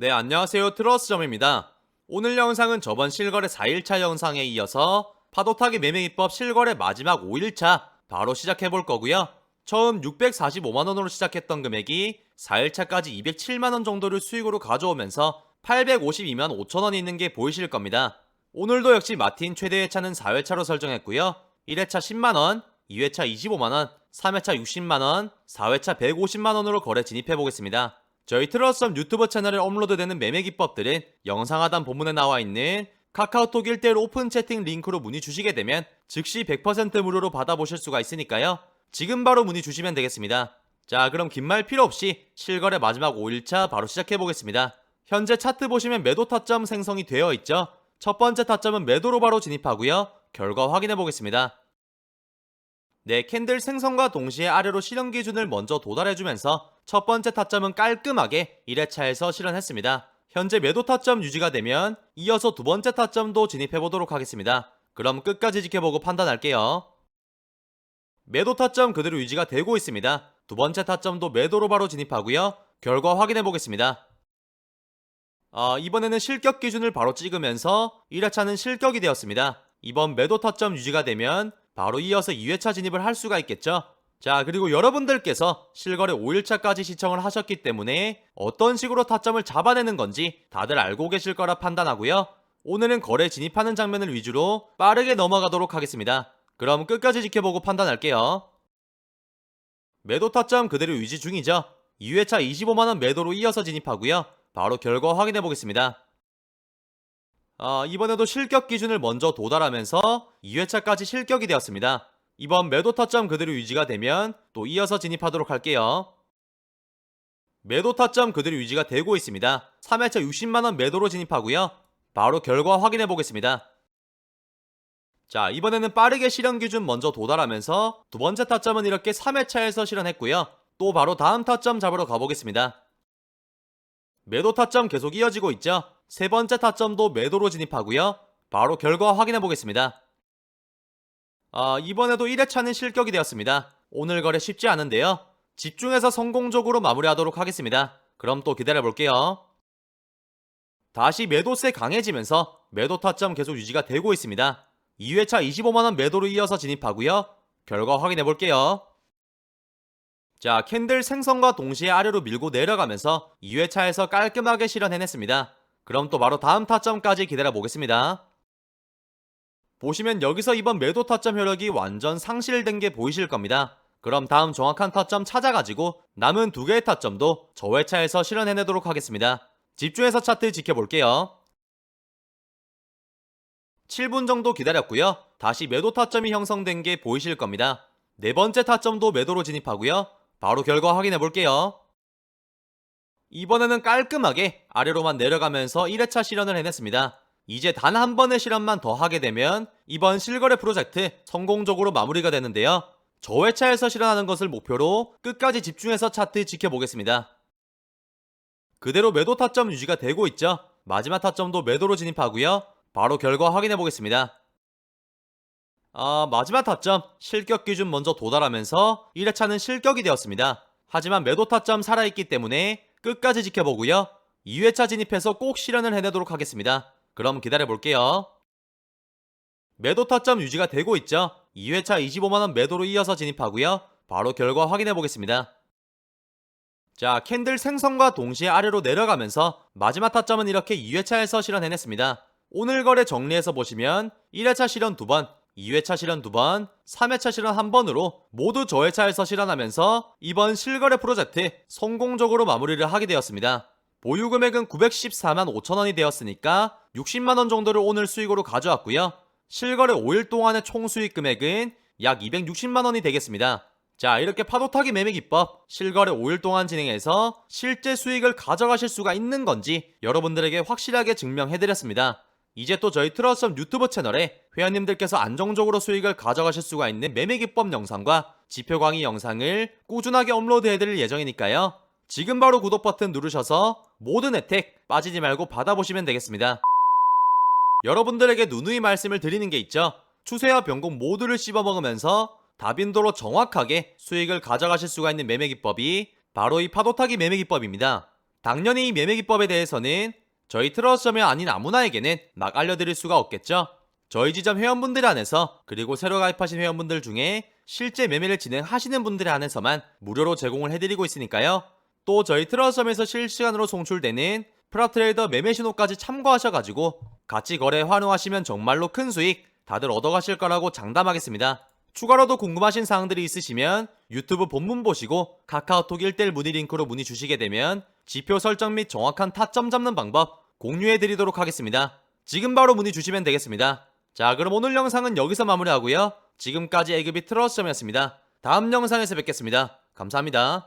네, 안녕하세요. 트러스점입니다. 오늘 영상은 저번 실거래 4일차 영상에 이어서 파도타기 매매기법 실거래 마지막 5일차 바로 시작해 볼 거고요. 처음 645만원으로 시작했던 금액이 4일차까지 207만원 정도를 수익으로 가져오면서 852만 5천원이 있는 게 보이실 겁니다. 오늘도 역시 마틴 최대 회차는 4회차로 설정했고요. 1회차 10만원, 2회차 25만원, 3회차 60만원, 4회차 150만원으로 거래 진입해 보겠습니다. 저희 트러스점 유튜브 채널에 업로드되는 매매 기법들은 영상 하단 본문에 나와 있는 카카오톡 1대1 오픈 채팅 링크로 문의 주시게 되면 즉시 100% 무료로 받아보실 수가 있으니까요. 지금 바로 문의 주시면 되겠습니다. 자, 그럼 긴 말 필요 없이 실거래 마지막 5일차 바로 시작해 보겠습니다. 현재 차트 보시면 매도 타점 생성이 되어 있죠. 첫 번째 타점은 매도로 바로 진입하고요. 결과 확인해 보겠습니다. 네, 캔들 생성과 동시에 아래로 실현 기준을 먼저 도달해주면서 첫 번째 타점은 깔끔하게 1회차에서 실현했습니다. 현재 매도 타점 유지가 되면 이어서 두 번째 타점도 진입해 보도록 하겠습니다. 그럼 끝까지 지켜보고 판단할게요. 매도 타점 그대로 유지가 되고 있습니다. 두 번째 타점도 매도로 바로 진입하고요. 결과 확인해 보겠습니다. 아, 이번에는 실격 기준을 바로 찍으면서 1회차는 실격이 되었습니다. 이번 매도 타점 유지가 되면 바로 이어서 2회차 진입을 할 수가 있겠죠. 자, 그리고 여러분들께서 실거래 5일차까지 시청을 하셨기 때문에 어떤 식으로 타점을 잡아내는 건지 다들 알고 계실 거라 판단하고요. 오늘은 거래 진입하는 장면을 위주로 빠르게 넘어가도록 하겠습니다. 그럼 끝까지 지켜보고 판단할게요. 매도 타점 그대로 유지 중이죠. 2회차 25만원 매도로 이어서 진입하고요. 바로 결과 확인해 보겠습니다. 아, 이번에도 실격 기준을 먼저 도달하면서 2회차까지 실격이 되었습니다. 이번 매도 타점 그대로 유지가 되면 또 이어서 진입하도록 할게요. 매도 타점 그대로 유지가 되고 있습니다. 3회차 60만원 매도로 진입하고요. 바로 결과 확인해 보겠습니다. 자, 이번에는 빠르게 실현 기준 먼저 도달하면서 두 번째 타점은 이렇게 3회차에서 실현했고요. 또 바로 다음 타점 잡으러 가보겠습니다. 매도 타점 계속 이어지고 있죠. 세 번째 타점도 매도로 진입하고요. 바로 결과 확인해 보겠습니다. 아, 이번에도 1회차는 실격이 되었습니다. 오늘 거래 쉽지 않은데요. 집중해서 성공적으로 마무리하도록 하겠습니다. 그럼 또 기다려 볼게요. 다시 매도세 강해지면서 매도 타점 계속 유지가 되고 있습니다. 2회차 25만원 매도로 이어서 진입하고요. 결과 확인해 볼게요. 자, 캔들 생성과 동시에 아래로 밀고 내려가면서 2회차에서 깔끔하게 실현해냈습니다. 그럼 또 바로 다음 타점까지 기다려 보겠습니다. 보시면 여기서 이번 매도 타점 효력이 완전 상실된 게 보이실 겁니다. 그럼 다음 정확한 타점 찾아가지고 남은 두 개의 타점도 저 회차에서 실현해내도록 하겠습니다. 집중해서 차트 지켜볼게요. 7분 정도 기다렸고요. 다시 매도 타점이 형성된 게 보이실 겁니다. 네 번째 타점도 매도로 진입하고요. 바로 결과 확인해 볼게요. 이번에는 깔끔하게 아래로만 내려가면서 1회차 실현을 해냈습니다. 이제 단 한 번의 실험만 더 하게 되면 이번 실거래 프로젝트 성공적으로 마무리가 되는데요. 저 회차에서 실현하는 것을 목표로 끝까지 집중해서 차트 지켜보겠습니다. 그대로 매도 타점 유지가 되고 있죠. 마지막 타점도 매도로 진입하고요. 바로 결과 확인해 보겠습니다. 아, 마지막 타점 실격 기준 먼저 도달하면서 1회차는 실격이 되었습니다. 하지만 매도 타점 살아있기 때문에 끝까지 지켜보고요. 2회차 진입해서 꼭 실현을 해내도록 하겠습니다. 그럼 기다려 볼게요. 매도 타점 유지가 되고 있죠. 2회차 25만원 매도로 이어서 진입하고요. 바로 결과 확인해 보겠습니다. 자, 캔들 생성과 동시에 아래로 내려가면서 마지막 타점은 이렇게 2회차에서 실현해냈습니다. 오늘 거래 정리해서 보시면 1회차 실현 2번, 2회차 실현 2번, 3회차 실현 1번으로 모두 저회차에서 실현하면서 이번 실거래 프로젝트 성공적으로 마무리를 하게 되었습니다. 보유 금액은 914만 5천원이 되었으니까 60만원 정도를 오늘 수익으로 가져왔고요. 실거래 5일 동안의 총 수익 금액은 약 260만원이 되겠습니다. 자, 이렇게 파도타기 매매 기법 실거래 5일 동안 진행해서 실제 수익을 가져가실 수가 있는 건지 여러분들에게 확실하게 증명해드렸습니다. 이제 또 저희 트러스점 유튜브 채널에 회원님들께서 안정적으로 수익을 가져가실 수가 있는 매매 기법 영상과 지표 강의 영상을 꾸준하게 업로드 해드릴 예정이니까요. 지금 바로 구독 버튼 누르셔서 모든 혜택 빠지지 말고 받아보시면 되겠습니다. 여러분들에게 누누이 말씀을 드리는 게 있죠. 추세와 변곡 모두를 씹어먹으면서 다빈도로 정확하게 수익을 가져가실 수가 있는 매매 기법이 바로 이 파도타기 매매 기법입니다. 당연히 이 매매 기법에 대해서는 저희 트러스점이 아닌 아무나에게는 막 알려드릴 수가 없겠죠. 저희 지점 회원분들 안에서 그리고 새로 가입하신 회원분들 중에 실제 매매를 진행하시는 분들 안에서만 무료로 제공을 해드리고 있으니까요. 또 저희 트러스점에서 실시간으로 송출되는 프라트레이더 매매 신호까지 참고하셔가지고 같이 거래 환호하시면 정말로 큰 수익 다들 얻어가실 거라고 장담하겠습니다. 추가로도 궁금하신 사항들이 있으시면 유튜브 본문 보시고 카카오톡 1대1 문의 링크로 문의 주시게 되면 지표 설정 및 정확한 타점 잡는 방법 공유해 드리도록 하겠습니다. 지금 바로 문의 주시면 되겠습니다. 자 그럼 오늘 영상은 여기서 마무리하고요. 지금까지 에그비 트러스점이었습니다. 다음 영상에서 뵙겠습니다. 감사합니다.